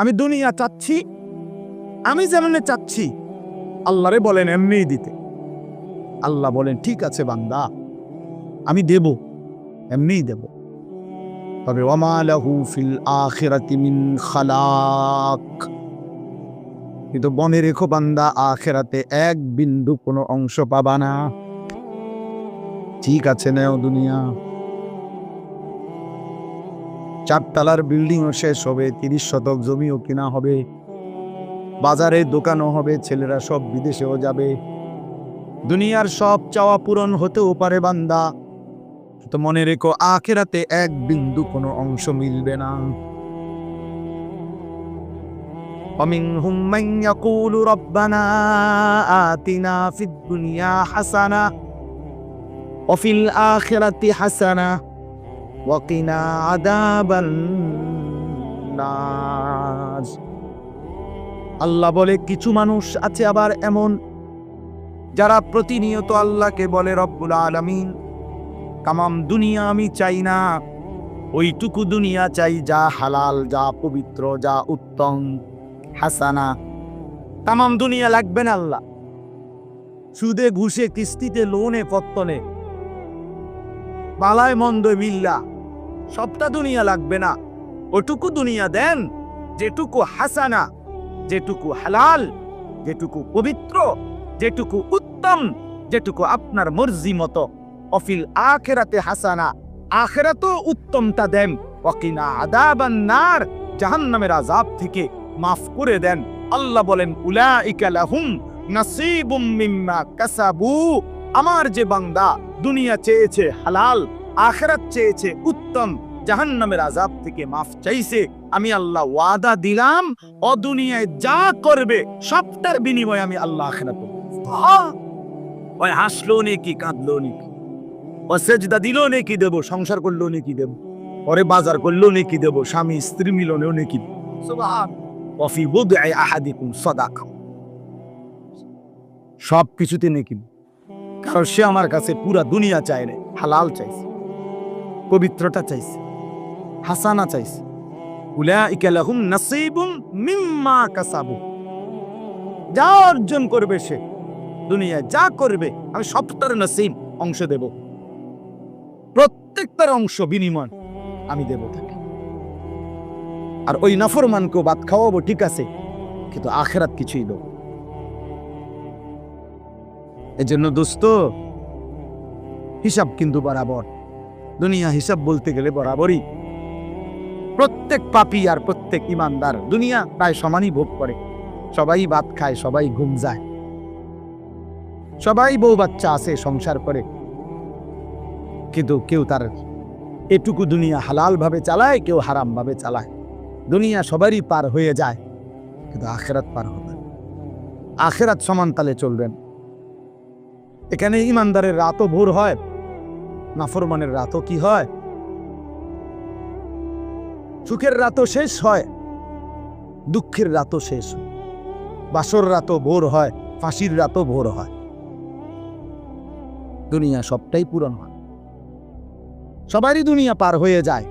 আমি দুনিয়া চাচ্ছি, আমি যেমন চাচ্ছি, আল্লাহরে বলেন এমনিই দিতে। আল্লাহ বলেন, ঠিক আছে বান্দা, আমি দেব, এমনিই দেব। তবে ওয়ামালাহু ফিল খালাক। কিন্তু মনে রেখো বান্দা, আখেরাতে এক বিন্দু কোনো অংশ পাবা না। ঠিক আছে, নেও দুনিয়া। চারতলার বিল্ডিংও শেষ হবে তিরিশ শতক জমিও কিনা হবে বাজারে দোকানও হবে ছেলেরা সব বিদেশেও যাবে দুনিয়ার সব চাওয়া পূরণ হতেও পারে বান্দা তো মনে রেখো আখেরাতে এক বিন্দু কোনো অংশ মিলবে না ومنهم من يقول ربنا آتنا في الدنيا حسنة وفي الآخرة حسنة আল্লাহ বলে, কিছু মানুষ আছে আবার এমন যারা প্রতিনিয়ত আল্লাহকে বলে, রব্বুল আলমিন কামাম দুনিয়া আমি চাই না, ওইটুকু দুনিয়া চাই, যা হালাল, যা পবিত্র, যা উত্তম, হাসানা। তামাম দুনিয়া লাগবে না আল্লাহ। সুদে, ঘুষে, কিস্তিতে, লোনে, পত্তনে বালায় মন্দ মিল্লা। সবটা দুনিয়া লাগবে না। ওটুকু দুনিয়া দেন, যেটুকু হাসানা, যেটুকু হালাল, যেটুকু পবিত্র, যেটুকু উত্তম, যেটুকু আপনার মর্জি মতো। অফিল আখেরাতে হাসানা, আখেরাতও উত্তমটা দেন। অকিনা আদাবান নার, জাহান্নামের আযাব থেকে মাফ করে দেন। আল্লাহ বলেন, উলাইকা লাহুম নাসিবুম মিম্মা কাসাবু। আমার যে বান্দা দুনিয়া চেয়েছে হালাল, আখেরাত চেয়েছে উত্তম, জাহান্নামের আযাব থেকে মাফ চাইছে, আমি আল্লাহ ওয়াদা দিলাম, ও দুনিয়ায় যা করবে সবটার বিনিময়ে আমি আল্লাহ আখেরাত! ওই হাসলো নাকি, কাঁদলো ও সেজদা দিল দেব, সংসার করল নাকি দেব? পরে বাজার করল নাকি দেব, স্বামী স্ত্রী মিলনেও নাকি সব কিছুতে নেকি। কারণ সে আমার কাছে পুরা দুনিয়া চায় রে হালাল চাইছে, পবিত্রতা চাইছে, হাসানা চাইছে। যা অর্জন করবে সে যা করবে, আমি সবটার নসিব অংশ দেব। প্রত্যেকটার অংশ বিনিময় আমি দেব তাকে। আর ওই নাফরমানকেও বাদ খাওয়াবো, ঠিক আছে, কিন্তু আখেরাত কিছুই দেব এজন্য দোস্ত, হিসাব কিন্তু বরাবর। দুনিয়া হিসাব বলতে গেলে বরাবরই। প্রত্যেক পাপী আর প্রত্যেক ইমানদার দুনিয়া প্রায় সমানই ভোগ করে। সবাই ভাত খায়, সবাই ঘুম যায়। সবাই বউ বাচ্চা আছে, সংসার করে। কিন্তু কেউ তার এটুকু দুনিয়া হালাল ভাবে চালায়, কেউ হারাম ভাবে চালায়। দুনিয়া সবারই পার হয়ে যায়, কিন্তু আখেরাত পার হবে। আখেরাত সমান তালে চলবেন। এখানে ইমানদারের রাতও ভোর হয়, নাফরমানের রাতও কি হয়? সুখের রাতও শেষ হয়, দুঃখের রাতও শেষ। বাসর রাতও ভোর হয়, ফাঁসির রাতও ভোর হয়। দুনিয়া সবটাই পূরণ হয়। সবারই দুনিয়া পার হয়ে যায়,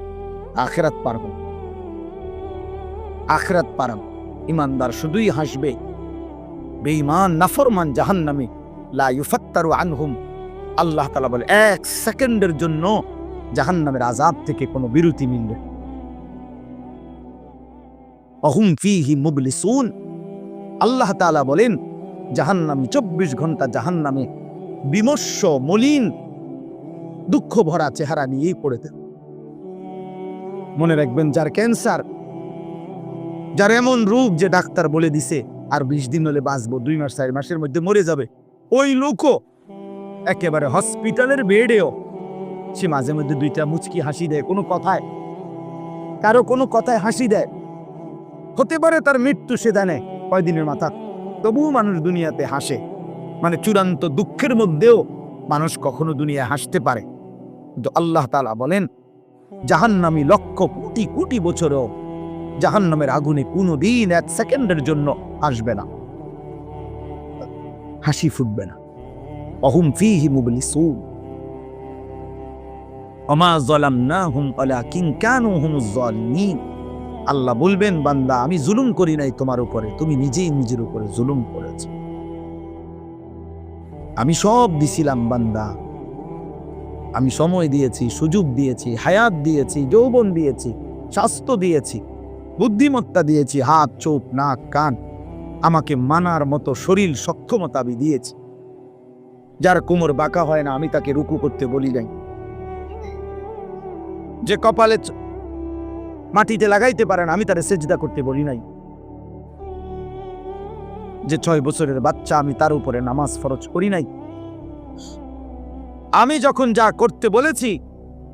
আখেরাত পার হবে। আখরাত পারাম ইমানদার শুধুই হাসবে। বেঈমান, নাফরমান জাহান্নামে। লা আনহুম। আল্লাহ তাআলা বলে, এক সেকেন্ডের জন্য জাহান্নামের আযাব থেকে কোনো বিরতি মিলবে অহুম ফিহি মুবলিসুন। আল্লাহ তাআলা বলেন, জাহান্নামী চব্বিশ ঘণ্টা জাহান্নামে বিমর্ষ, মলিন দুঃখ ভরা চেহারা নিয়েই পড়ে থাকে। মনে রাখবেন, যার ক্যান্সার, যার এমন রোগ যে ডাক্তার বলে দিছে, আর বিশ দিন হলে বাঁচবো, দুই মাস, চার মাসের মধ্যে মরে যাবে ওই লোকও। একেবারে হসপিটালের বেডেও। সে মাঝে মধ্যে দুইটা মুচকি হাসি দেয়, কোনো কথায়। কারও কোনো কথায় হাসি দেয়। হতে পারে তার মৃত্যু সে জানে, কয়দিনের মাথা। তবুও মানুষ দুনিয়াতে হাসে। মানে চূড়ান্ত দুঃখের মধ্যেও মানুষ কখনো দুনিয়ায় হাসতে পারে। কিন্তু আল্লাহ তাআলা বলেন, জাহান্নামী লক্ষ কোটি কোটি বছরও জাহান্নামের আগুনে কোনো দিন এক সেকেন্ডের জন্য আসবে না। হাসি ফুটবে না। অহুম ফিহি মুবলিসুন। ওমা যালামনাহুম ওয়ালাকিন কানু হুমুজ জালিমিন। আল্লাহ বলবেন, বান্দা, আমি জুলুম করি নাই তোমার উপরে, তুমি নিজেই নিজের উপরে জুলুম করেছ। আমি সব দিছিলাম, বান্দা। আমি সময় দিয়েছি, সুযোগ দিয়েছি, হায়াত দিয়েছি, যৌবন দিয়েছি, স্বাস্থ্য দিয়েছি, বুদ্ধিমত্তা দিয়েছি, হাত, চোখ, নাক, কান। আমাকে মানার মতো শরীর সক্ষমতা আমি দিয়েছি। যার কোমর বাঁকা হয় না, আমি তাকে রুকু করতে বলি নাই। যে কপালে মাটিতে লাগাইতে পারে না, আমি তারে সেজদা করতে বলি নাই। যে ছয় বছরের বাচ্চা, আমি তার উপরে নামাজ ফরজ করি নাই। আমি যখন যা করতে বলেছি,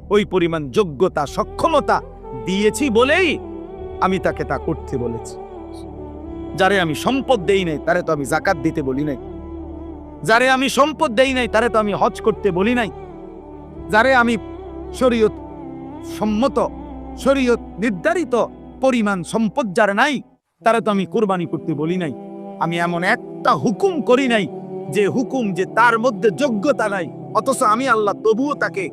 ওই পরিমাণ যোগ্যতা, সক্ষমতা দিয়েছি বলেই আমি তাকে তা করতে বলেছি। যারে আমি সম্পদ দেই নাই, তারে তো আমি জাকাত দিতে বলি নাই। যারে আমি সম্পদ দেই নাই, তারে তো আমি হজ করতে বলি নাই। যারে আমি শরীয়ত সম্মত, শরীয়ত নির্ধারিত পরিমাণ সম্পদ যার নাই, তারা তো আমি কোরবানি করতে বলি নাই। আমি এমন একটা হুকুম করি নাই যে হুকুম যে তার মধ্যে যোগ্যতা নাই, অথচ আমি আল্লাহ তবুও তাকে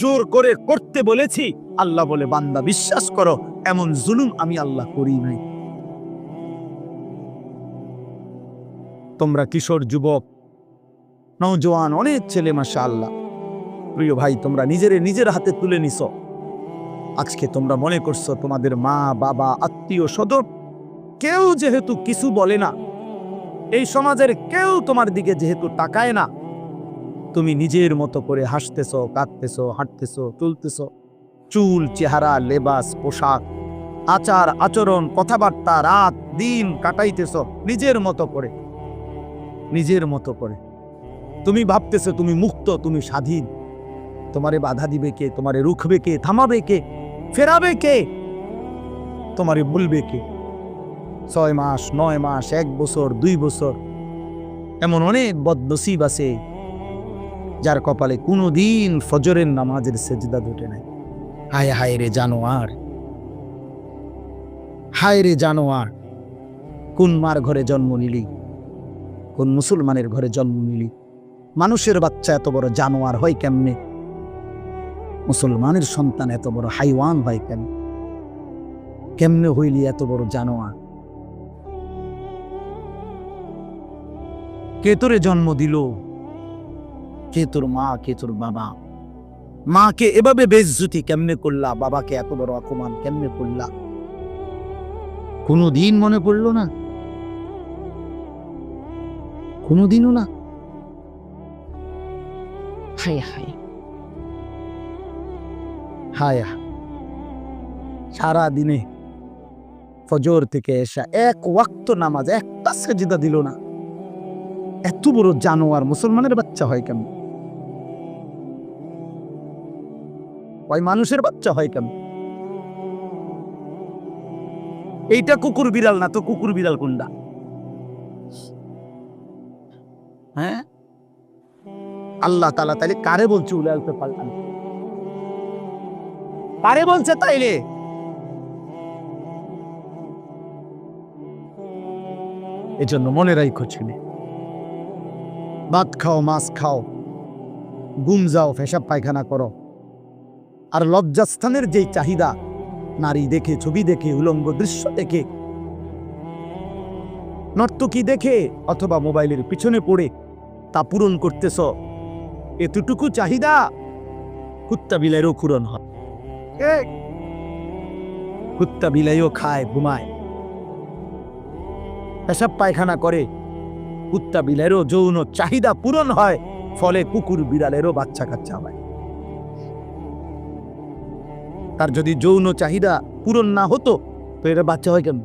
জোর করে করতে বলেছি। আল্লাহ বলে, বান্দা, বিশ্বাস করো, এমন জুলুম আমি আল্লাহ করি নাই। তোমরা কিশোর যুবক। নওজোয়ান, অনেক ছেলে মাসা আল্লাহ প্রিয় ভাই, তোমরা নিজেরে নিজের হাতে তুলে নিছো। আজকে তোমরা মনে করছ তোমাদের মা, বাবা, আত্মীয় স্বজন কেউ যেহেতু কিছু বলে না, এই সমাজের কেউ তোমার দিকে যেহেতু তাকায় না, তুমি নিজের মতো করে হাসতেছো, কাঁদতেছো, হাঁটতেছো, চলতেছো। চুল, চেহারা, লেবাস, পোশাক, আচার, আচরণ, কথাবার্তা, রাত, দিন কাটাইতেছো নিজের মতো করে। নিজের মতো করে। তুমি ভাবতেছো তুমি মুক্ত, তুমি স্বাধীন। তোমারে বাধা দিবে কে? তোমারে রুখবে কে? থামাবে কে? ফেরাবে কে? তোমারে বলবে কে? ছয় মাস, নয় মাস, এক বছর, দুই বছর, এমন অনেক বদনসিব আছে, যার কপালে কোনো দিন ফজরের নামাজের সেজদা দুটে নাই। হায় হায় রে জানোয়ার। হায় রে জানোয়ার, কোন মার ঘরে জন্ম নিলি? কোন মুসলমানের ঘরে জন্ম নিলি। মানুষের বাচ্চা এত বড় জানোয়ার হয় কেমনে? মুসলমানের সন্তান এত বড় হাইওয়ান হয় কেন কেমনে হইলি এত বড় জানোয়ার? কে তোরে জন্ম দিল? কে তোর মা, কে তোর বাবা? মাকে এভাবে বেজ্জুতি কেমনে করলা? বাবাকে এত বড় অপমান কেমনে করলা? কোনো দিন মনে পড়ল না? কোনো দিনও না। হায় হায়। হায় সারা দিনে ফজর থেকে এসা এক ওয়াক্ত নামাজ একটা সেজিদা দিল না। এত বড় জানোয়ার মুসলমানের বাচ্চা হয় কেন ওই মানুষের বাচ্চা হয় কেন এইটা কুকুর বিড়াল না তো কুকুর বিড়াল কোনটা? হ্যাঁ? আল্লাহ তালা তাইলে কারে বলছে উলালকে পাল্টান কারে বলছে তাইলে? এজন্য মনে রাখো ছেলে। ভাত খাও, মাছ খাও গুম যাও ফেসাব পায়খানা করো। আর লজ্জাস্থানের যেই চাহিদা, নারী দেখে, ছবি দেখে, উলঙ্গ দৃশ্য দেখে, নর্তকী দেখে, অথবা মোবাইলের পিছনে পড়ে তা পূরণ করতেছ। এতটুকু চাহিদা? কুত্তা বিলাইয়েরও পূরণ হয়? কুত্তা বিলাইও খায়, ঘুমায়। পেশাব পায়খানা করে। কুত্তা বিলাইয়েরও যৌন চাহিদা পূরণ হয়, ফলে কুকুর বিড়ালেরও বাচ্চা কাচ্চা হয়। তার যদি যৌন চাহিদা পূরণ না হতো, তো এরা বাচ্চা হয় কেন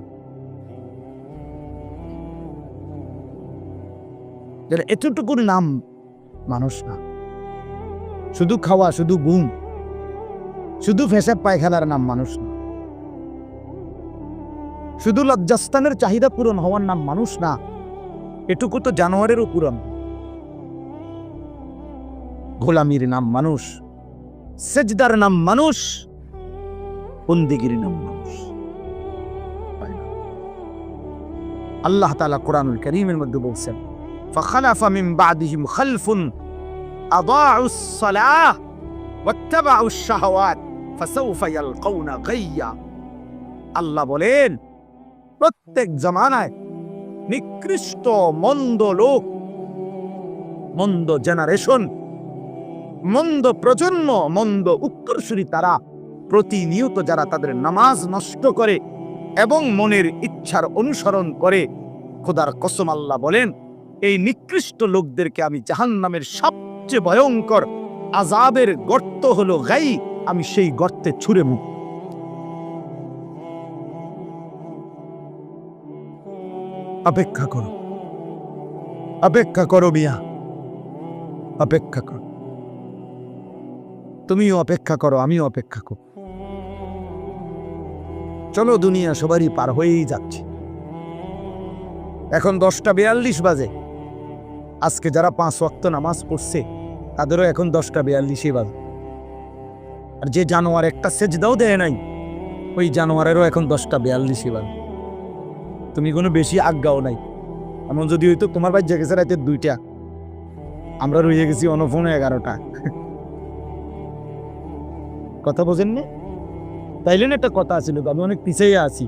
এরা এতটুকুর নাম মানুষ না। শুধু খাওয়া, শুধু ঘুম, শুধু ফেসাব পায়খানার নাম মানুষ না। শুধু লজ্জাস্থানের চাহিদা পূরণ হওয়ার নাম মানুষ না, এটুকু তো জানোয়ারেরও পূরণ। গোলামির নাম মানুষ, সেজদার নাম মানুষ, বন্দিগির নাম মানুষ। আল্লাহ তালা কোরআনুল করিমের মধ্যে বলছেন فخلف من بعدهم خلف أضاعوا الصلاة واتبعوا الشهوات فسوف يلقون غيا আল্লাহ বলেন প্রত্যেক জমানায় নিকৃষ্ট মন্দ লোক মন্দ জেনারেশন মন্দ প্রজন্ম মন্দ উত্তরসূরি তারা প্রতিনিয়ত যারা তাদের নামাজ নষ্ট করে এবং মনের ইচ্ছার অনুসরণ করে খোদার কসম আল্লাহ বলেন এই নিকৃষ্ট লোকদেরকে আমি জাহান্নামের সবচেয়ে ভয়ঙ্কর আজাবের গর্ত হলো গাই, আমি সেই গর্তে ছুঁড়ে মুখ অপেক্ষা করো। অপেক্ষা করো মিয়া। অপেক্ষা করো। তুমিও অপেক্ষা করো, আমিও অপেক্ষা করো। চলো দুনিয়া সবারই পার হয়েই যাচ্ছে। এখন দশটা বিয়াল্লিশ বাজে। আজকে যারা পাঁচ ওয়াক্ত নামাজ পড়ছে, তাদেরও এখন দশটা বিয়াল্লিশই বাজে। আর যে জানোয়ার একটা সেজদাও দেয় নাই, ওই জানোয়ারেরও এখন দশটা বিয়াল্লিশই বাজে। তুমি কোনো বেশি আজ্ঞাও নাই। এমন যদি হইতো তোমার বাড়ি জেগেছে রাতে দুইটা। আমরা রয়ে গেছি অনফোনে এগারোটা। কথা বোঝেন বোঝেননি তাইলেন একটা কথা আছিল আমি অনেক পিছিয়ে আছি।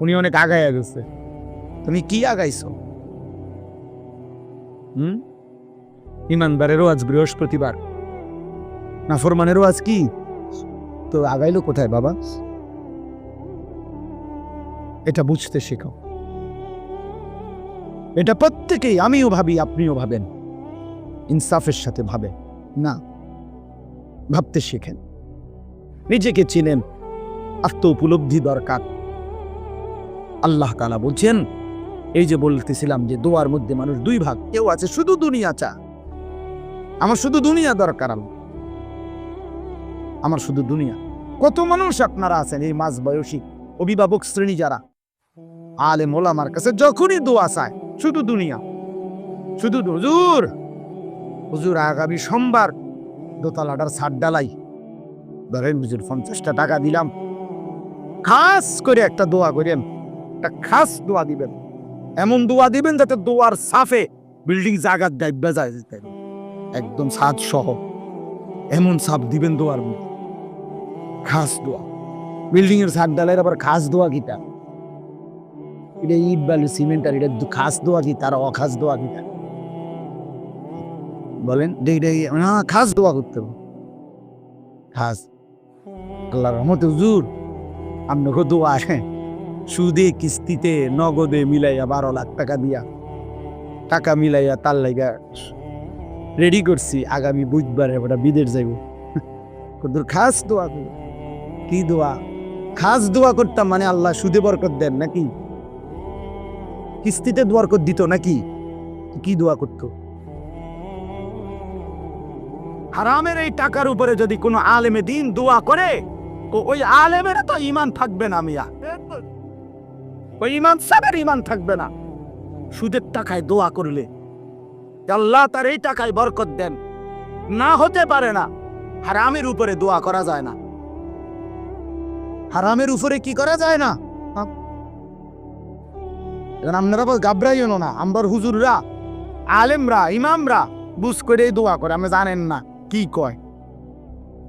উনি অনেক আগায় গেছে। তুমি কি আগাইছো? হুম? ইমানদারেরও আজ বৃহস্পতিবার। নাফরমানেরও আজ কি? তো আগাইলো কোথায় বাবা? এটা বুঝতে শেখো। এটা প্রত্যেকেই, আমিও ভাবি, আপনিও ভাবেন। ইনসাফের সাথে ভাবে। না, ভাবতে শেখেন। নিজেকে চিনেন। আত্ম উপলব্ধি দরকার। আল্লাহ তালা বলছেন এই যে বলতেছিলাম যে দোয়ার মধ্যে মানুষ দুই ভাগ, কেউ আছে শুধু দুনিয়া চা। আমার শুধু দুনিয়া দরকার আমার। আমার শুধু দুনিয়া। কত মানুষ আপনারা আছেন এই মাঝ বয়সী অভিভাবক শ্রেণি যারা? আলে মোলামার কাছে যখনই দোয়া চায়, শুধু দুনিয়া। শুধু হুজুর! হুজুর, আগামী সোমবার দোতলাটার ছাদ ডালাই। ধরেন হুজুর, পঞ্চাশটা টাকা দিলাম। খাস করে একটা দোয়া করেন। একটা খাস দোয়া দিবেন। এমন দোয়া দিবেন যাতে দোয়ার সাফে বিল্ডিং জায়গার ডাইবা যায় একদম ছাদ সহ এমন সাপ দিবেন দোয়ার মধ্যে। খাস দোয়া। বিল্ডিং এর ছাদ ডালের আবার খাস দোয়া কিটা এটা ইট বালু, সিমেন্ট আর এটা খাস দোয়া কি তার, অখাস দোয়া কিটা বলেন দেখি দেখি না, খাস দোয়া করতে হবে। খাস। আল্লাহর রহমতে হুজুর আপনাকে দোয়া আছে সুদে কিস্তিতে নগদে মিলাইয়া বারো লাখ টাকা দিয়া টাকা মিলাইয়া তার লাইগা রেডি করছি, আগামী বুধবারে ওটা বিদেশ যাইব। কদ্দুর, খাস দোয়া করি। কি দোয়া? খাস দোয়া করতাম মানে আল্লাহ সুদে বরকত দেন নাকি? কিস্তিতে বরকত দিত নাকি? কি দোয়া করতো? হারামের এই টাকার উপরে যদি কোনো আলেমে দিন দোয়া করে ওই আলেমের তো ইমান থাকবে না মিয়া। ওই ইমান সাবের ইমান থাকবে না। সুদের টাকায় দোয়া করলে। আল্লাহ তার এই টাকায় বরকত দেন। না হতে পারে না। হারামের উপরে দোয়া করা যায় না। হারামের উপরে কি করা যায় না? এখন আপনারা গাবরাইও না। আমবার হুজুররা, আলেমরা, ইমামরা বুঝ করে দোয়া করে। আমি জানেন না কি কয়।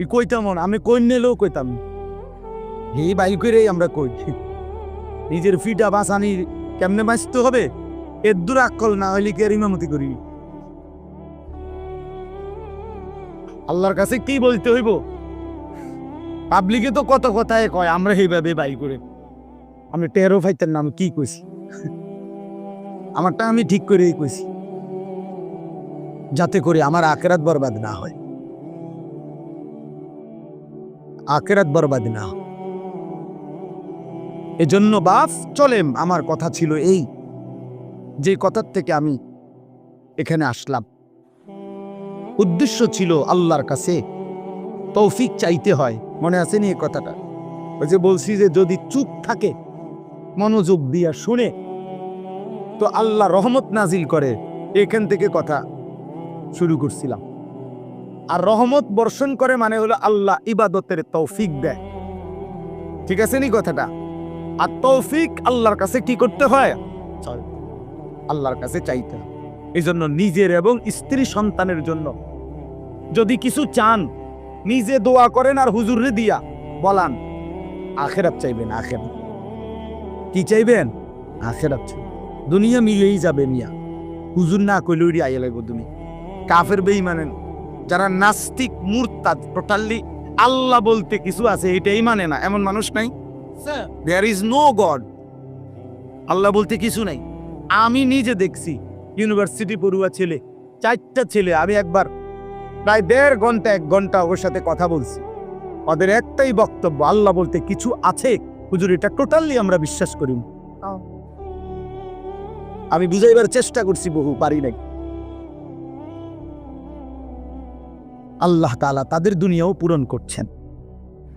কইতাম আমি কই নিলেও কইতাম। এই বাই করেই আমরা কই। নিজের ফিটা বাঁচানি কেমনে বাঁচতে হবে? এর দূর আকল না হইলে কি আর ইমামতি করি? আল্লাহর কাছে কি বলতে হইব? পাবলিকে তো কত কথায় কয়, আমরা এইভাবে বাই করে। আমি টেরো ফাইতের নাম কি কইছি? আমারটা আমি ঠিক করেই কইছি। যাতে করে আমার আকেরাত বরবাদ না হয়। আকেরাত বরবাদ না হয়। এজন্য বাপ চলেম। আমার কথা ছিল এই, যে কথার থেকে আমি এখানে আসলাম। উদ্দেশ্য ছিল আল্লাহর কাছে তৌফিক চাইতে হয়। মনে আছে নি এই কথাটা? ওই যে বলছি যে যদি চুপ থাকে, মনোযোগ দিয়া শুনে, তো আল্লাহ রহমত নাজিল করে। এখান থেকে কথা শুরু করছিলাম। আর রহমত বর্ষণ করে মানে হলো আল্লাহ ইবাদতের তৌফিক দেয়। ঠিক আছে নি কথাটা? আর তৌফিক আল্লাহর কাছে কি করতে হয়? আল্লাহর কাছে চাইতে হয় এই জন্য নিজের এবং স্ত্রী সন্তানের জন্য যদি কিছু চান নিজে দোয়া করেন আর হুজুরে দিয়া বলান। আখেরাত চাইবেন আখেরাত। কি চাইবেন? আখেরাত চাইবেন দুনিয়া মিলেই যাবে মিয়া। হুজুর না কইলে উড়ি আইয়া লাগবো দুনিয়া কাফের বেঈমানেন যারা নাস্তিক মুরতাদ টোটালি আল্লাহ বলতে কিছু আছে এটাই মানে না। এমন মানুষ নাই। There is no God Allah বলতে কিছু নাই। আমি নিজে দেখছি ইউনিভার্সিটি পড়ুয়া ছেলে চারটা ছেলে আমি একবার প্রায় দেড় ঘণ্টা এক ঘণ্টা ওর সাথে কথা বলছি। ওদের একটাই বক্তব্য আল্লাহ বলতে কিছু আছে? হুজুর এটা টোটালি আমরা বিশ্বাস করি। না। আমি বুঝাইবার চেষ্টা করছি বহু পারি নাই। আল্লাহ তাআলা তাদের দুনিয়াও পূরণ করছেন।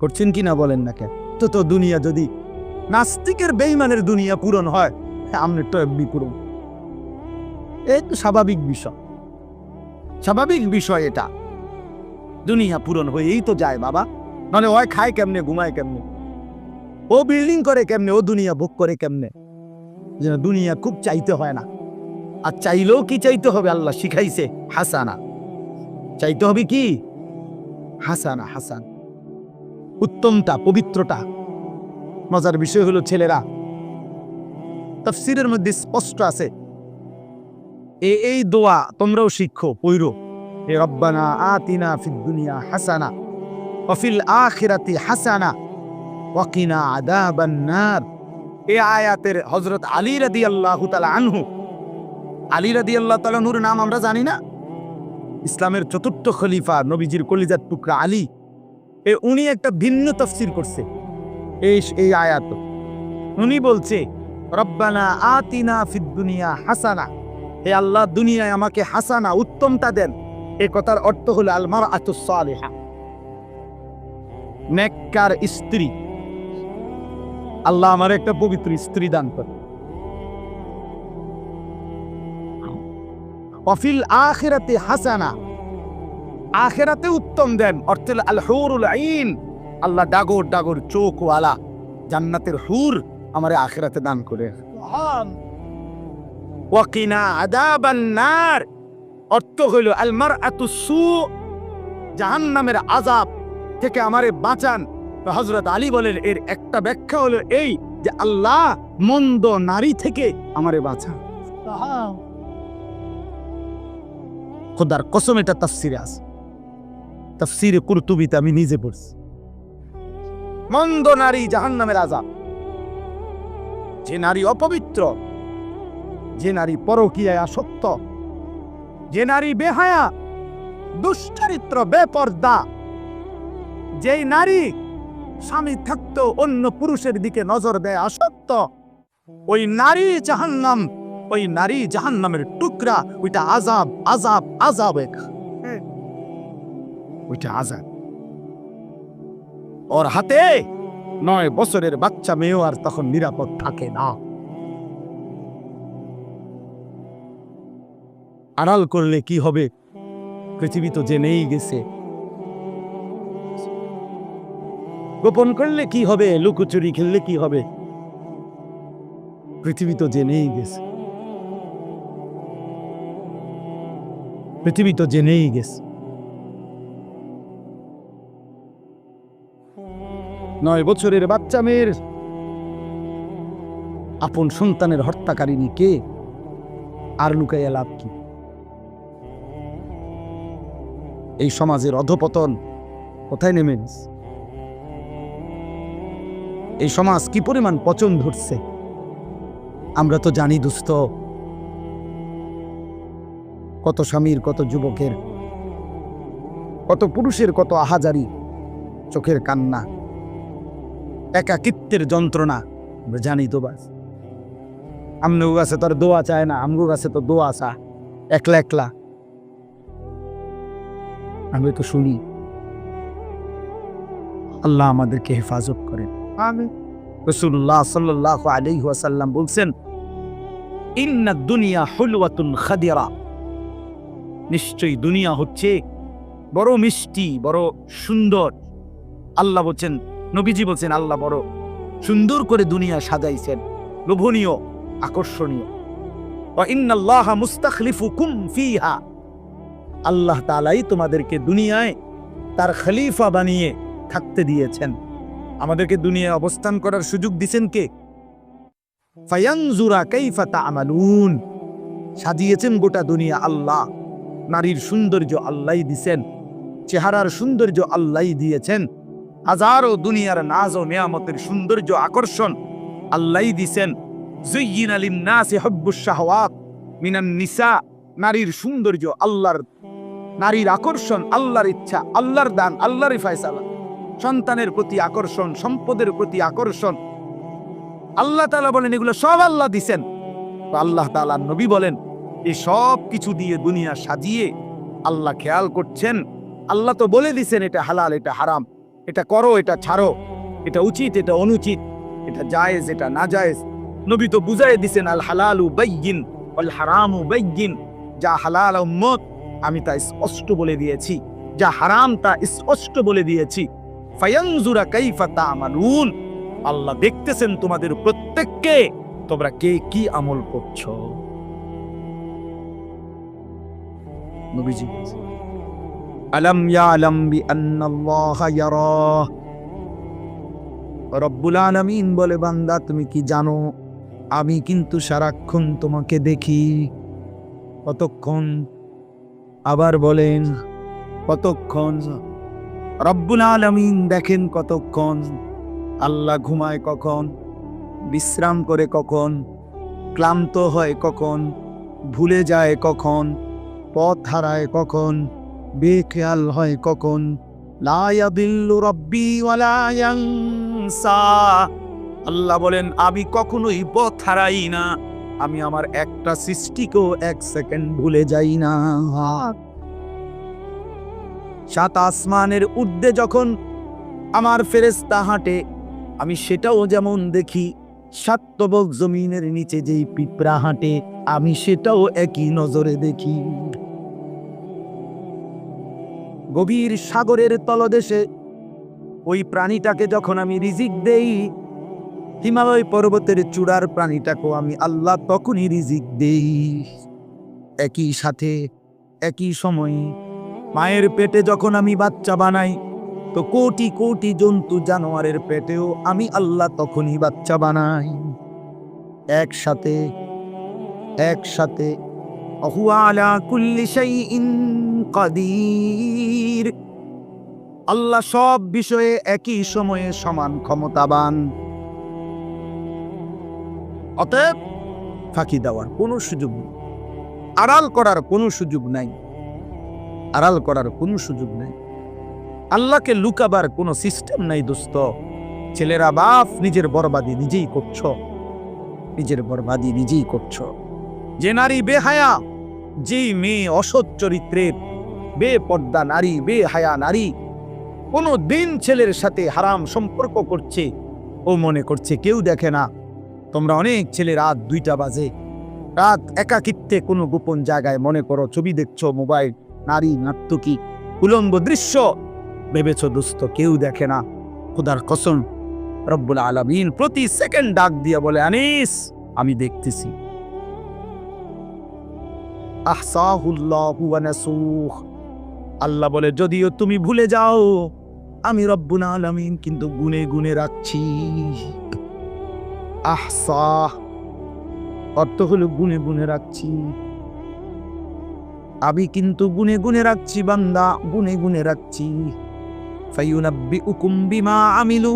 করছেন কি না বলেন না কেন? তো তো দুনিয়া যদি নাস্তিকের বেইমানের দুনিয়া পূরণ হয় আমনের তো এমনি পূরণ। এই তো স্বাভাবিক বিষয়। স্বাভাবিক বিষয় এটা। দুনিয়া পূরণ হয়েই তো যায় বাবা। মানে ওই খায় কেমনে, ঘুমায় কেমনে? ও বিল্ডিং করে কেমনে, ও দুনিয়া ভোগ করে কেমনে? যেন দুনিয়া খুব চাইতে হয় না। আর চাইলেও কি চাইতে হবে? আল্লাহ শিখাইছে, হাসানা। চাইতে হবে কি? হাসানা, হাসান। উত্তমটা পবিত্রটা মজার বিষয় হলো, ছেলেরা, তফসিরের মধ্যে স্পষ্ট আছে, এ এই দোয়া তোমরাও শিখো পৈরো এ রব্বানা আতিনা ফিদ দুনিয়া হাসানা ওয়াফিল আখিরাতি হাসানা ওয়াকিনা আদাবান নার। এ আয়াতের হযরত আলী রাদিয়াল্লাহু তাআলা আনহু, আলী রাদিয়াল্লাহু তাআলা নূর নাম আমরা জানি না? ইসলামের চতুর্থ খলিফা নবীজির কলিজার টুকরা আলী এ উনি একটা ভিন্ন তফসির করছে। এই এই আয়াত। উনি বলছে, রব্বানা আতিনা ফিদ দুনিয়া হাসানা। হে আল্লাহ, দুনিয়ায় আমাকে হাসানা, উত্তমটা দেন। এ কথার অর্থ হলো আলমার আতুসালেহা নেককার স্ত্রী। আল্লাহ আমার একটা পবিত্র স্ত্রী দান করে অফিল আখিরাতে হাসানা। আখেরাতে উত্তম দেন। অর্থ হলো আল হুরুল আইন। আল্লাহ ডাগর ডাগর চোখ ওয়ালা জান্নাতের হুর আমার আখেরাতে দান করে। ওয়াকিনা আদাবান নার অর্থ হইল আলমার এত সু জাহান্নামের আজাব থেকে আমারে বাঁচান। হজরত আলী বলেন এর একটা ব্যাখ্যা হলো এই যে আল্লাহ মন্দ নারী থেকে আমারে বাঁচান। খোদার কসম এটা তাফসিরে আছে। তাফসিরে কুরতুবিতে আমি নিজে পড়ছি। মন্দ নারী জাহান্নামের আজাব যে নারী অপবিত্র, যে নারী পরকীয়ায় আসক্ত, যে নারী বেহায়া, দুশ্চরিত্র, বেপর্দা, যেই নারী স্বামী থাকতো অন্য পুরুষের দিকে নজর দেয় আসক্ত, ওই নারী জাহান্নাম, ওই নারী জাহান্নামের টুকরা, ওইটা আজাব আজাব আজাব এক। ওইটা আজাব ওর হাতে নয় বছরের বাচ্চা মেয়েও আর তখন নিরাপদ থাকে না। আড়াল করলে কি হবে? পৃথিবী তো জেনেই গেছে। গোপন করলে কি হবে? লুকোচুরি খেললে কি হবে? পৃথিবী তো জেনেই গেছে। পৃথিবী তো জেনেই গেছে। নয় বছরের বাচ্চা মেয়ের আপন সন্তানের হত্যাকারিনী কে? আর লুকাইয়া লাভ কি? এই সমাজের অধপতন কোথায় নেমে এই সমাজ কি পরিমাণ পচন ধরছে? আমরা তো জানি দুস্থ। কত স্বামীর, কত যুবকের, কত পুরুষের, কত আহাজারি চোখের কান্না। একাকিত্বের যন্ত্রণা। আমরা জানি তো বাস। আমনগো কাছে তোর দোয়া চায় না আমগো কাছে তো দোয়া চা। একলা একলা। আমি তো শুনি আল্লাহ আমাদেরকে হেফাজত করেন। রসুল্লাহ সাল্লাহ ওয়াসাল্লাম বলছেন ইন্না দুনিয়া হুলওয়াতুন খাদিরা। নিশ্চয়ই দুনিয়া হচ্ছে বড় মিষ্টি বড় সুন্দর। আল্লাহ বলছেন নবীজি বলছেন, আল্লাহ বড় সুন্দর করে দুনিয়া সাজাইছেন। লোভনীয়, আকর্ষণীয়। আল্লাহ তালাই তোমাদেরকে দুনিয়ায় তার খলিফা বানিয়ে থাকতে দিয়েছেন। আমাদেরকে দুনিয়ায় অবস্থান করার সুযোগ দিছেন কে? ফায়ানজুরা কাইফা তা'মালুন। সাজিয়েছেন গোটা দুনিয়া আল্লাহ। নারীর সৌন্দর্য আল্লাহ দিছেন। চেহারার সৌন্দর্য আল্লাহ দিয়েছেন। হাজারো দুনিয়ার নাজ ও নিয়ামতের সৌন্দর্য আকর্ষণ আল্লাহই দিছেন। জুয়্যিনা লিন-নাসি হুব্বুশ শাহওয়াত মিনান নিসা, নারীর সৌন্দর্য আল্লাহর, নারীর আকর্ষণ আল্লাহর ইচ্ছা, আল্লাহর দান, আল্লাহর ফয়সালা। সন্তানের প্রতি আকর্ষণ, সম্পদের প্রতি আকর্ষণ। আল্লাহ তাআলা বলেন, এগুলো সব আল্লাহ দিছেন। আল্লাহ তালা নবী বলেন এই সব কিছু দিয়ে দুনিয়া সাজিয়ে আল্লাহ খেয়াল করছেন। আল্লাহ তো বলে দিছেন, এটা হালাল, এটা হারাম। এটা করো, এটা ছাড়ো। এটা উচিত, এটা অনুচিত। এটা জায়েজ, এটা না জায়েজ নবী তো বুঝাই দিছেন, আল হালালু বাইয়িন, ওয়াল হারামু বাইয়িন। যা হালাল উম্মত, আমি তা স্পষ্ট বলে দিয়েছি। যা হারাম, তা স্পষ্ট বলে দিয়েছি। ফায়ানজুরা কাইফা তা'মালুন। আল্লাহ দেখতেছেন তোমাদের প্রত্যেককে। তোমরা কে কি আমল করছ? নবীজি আলাম ইয়ালাম বিআন্নাল্লাহা ইয়ারা। রব্বুল আলামিন বলে, বান্দা, তুমি কি জানো? আমি কিন্তু সারাক্ষণ তোমাকে দেখি। কতক্ষণ আবার বলেন কতক্ষণ রব্বুল আলামিন দেখেন কতক্ষণ? আল্লাহ ঘুমায় কখন? বিশ্রাম করে কখন? ক্লান্ত হয় কখন? ভুলে যায় কখন? পথ হারায় কখন? বেখেয়াল হয় কখন? আল্লাহ বলেন, আমি কখনোই পথ হারাই না। আমি আমার একটা সৃষ্টিকেও এক সেকেন্ড ভুলে যাই না। সাত আসমানের ঊর্ধ্বে যখন আমার ফেরেস্তা হাঁটে, আমি সেটাও যেমন দেখি সাতবক জমিনের নিচে যেই পিঁপড়া হাঁটে, আমি সেটাও একই নজরে দেখি। গভীর সাগরের তলদেশে ওই প্রাণীটাকে যখন আমি রিজিক দেই, হিমালয় পর্বতের চূড়ার প্রাণীটাকেও আমি আল্লাহ তখনই রিজিক দেই। একই সাথে, একই সময়ে মায়ের পেটে যখন আমি বাচ্চা বানাই, তো কোটি কোটি জন্তু জানোয়ারের পেটেও আমি আল্লাহ তখনই বাচ্চা বানাই। একসাথে একসাথে আল্লাহ সব বিষয়ে একই সময়ে সমান ক্ষমতাবান। অতএব ফাঁকি দেওয়ার কোনো সুযোগ নেই। আড়াল করার কোনো সুযোগ নাই। আড়াল করার কোনো সুযোগ নেই। আল্লাহকে লুকাবার কোনো সিস্টেম নাই দোস্ত। ছেলেরা বাপ নিজের বরবাদি নিজেই করছ। নিজের বরবাদি নিজেই করছ। যে নারী বেহায়া, যেই মেয়ে অসৎ চরিত্রের, বেপর্দা নারী, বেহায়া নারী, কোনো দিন ছেলের সাথে হারাম সম্পর্ক করছে ও মনে করছে কেউ দেখে না। তোমরা অনেক ছেলে রাত দুইটা বাজে। রাত একাকিত্বে কোনো গোপন জায়গায় মনে করো ছবি দেখছ, মোবাইল, নারী নাট্যকি উলম্ব দৃশ্য, ভেবেছ দোস্ত কেউ দেখে না। খুদার কসম, রব্বুল আলমিন প্রতি সেকেন্ড ডাক দিয়ে বলে, আনিস, আমি দেখতেছি। আল্লাহ বলে, যদিও তুমি ভুলে যাও, আমি রব্বুল আলামিন কিন্তু গুনে গুনে রাখছি। আহসাহ অর্থ হলো গুনে গুনে রাখছি। আমি কিন্তু গুনে গুনে রাখছি, বান্দা, গুনে গুনে রাখছি। আমিলু।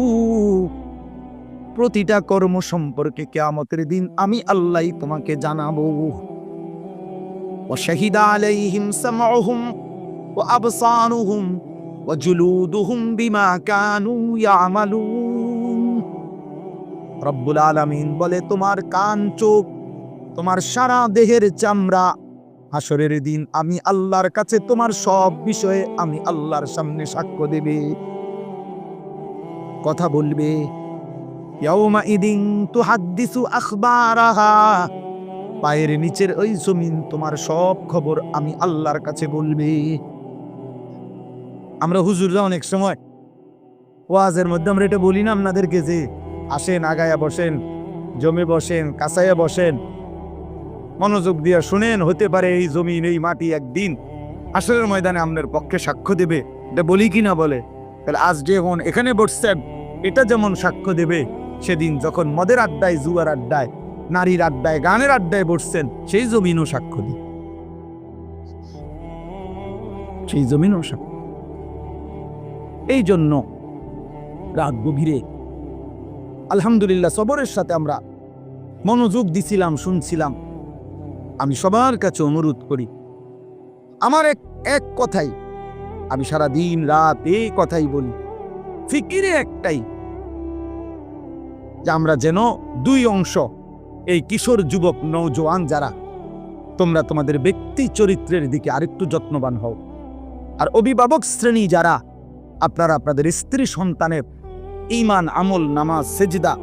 প্রতিটা কর্ম সম্পর্কে কিয়ামতের দিন আমি আল্লাহ তোমাকে জানাব। وشهد عليهم سمعهم وأبصارهم وجلودهم بما كانوا يعملون রব্বুল আলামিন বলে তোমার কান চোখ তোমার সারা দেহের চামড়া হাসরের দিন আমি আল্লাহর কাছে তোমার সব বিষয়ে আমি আল্লাহর সামনে সাক্ষ্য দেবে কথা বলবে ইয়াউমা ইদিন তুহাদ্দিসু আখবারাহা পায়ের নিচের ওই জমিন, তোমার সব খবর আমি আল্লাহর কাছে বলবে। আমরা হুজুররা অনেক সময়। ওয়াজের মধ্যে আমরা এটা বলি না আপনাদেরকে যে, আসেন, আগায়া বসেন, জমে বসেন, কাঁচাইয়া বসেন। মনোযোগ দিয়া শুনেন, হতে পারে এই জমিন, এই মাটি একদিন আসরের ময়দানে আপনার পক্ষে সাক্ষ্য দেবে। এটা বলি কি না বলে? তাহলে আজ যে এখন এখানে বসছেন, এটা যেমন সাক্ষ্য দেবে, সেদিন যখন মদের আড্ডায়, জুয়ার আড্ডায় নারীর আড্ডায়, গানের আড্ডায় বসছেন সেই জমিনও সাক্ষ্য দিই সেই জমিনও সাক্ষ্য। এই জন্য রাত গভীরে আলহামদুলিল্লাহ সবরের সাথে আমরা মনোযোগ দিছিলাম, শুনছিলাম। আমি সবার কাছে অনুরোধ করি, আমার এক এক কথাই, আমি সারা দিন রাত এই কথাই বলি, ফিকিরে একটাই, যে আমরা যেন দুই অংশ এই কিশোর যুবক নৌজওয়ান যারা, তোমরা তোমাদের ব্যক্তি চরিত্রের দিকে আরেকটু যত্নবান হও। আর অভিভাবক শ্রেণি যারা, আপনারা আপনাদের স্ত্রী সন্তানের ইমান আমল, নামাজ, সেজদা,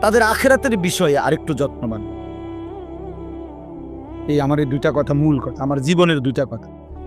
তাদের আখেরাতের বিষয়ে আরেকটু যত্নবান। এই আমার এই দুইটা কথা মূল কথা, আমার জীবনের দুইটা কথা।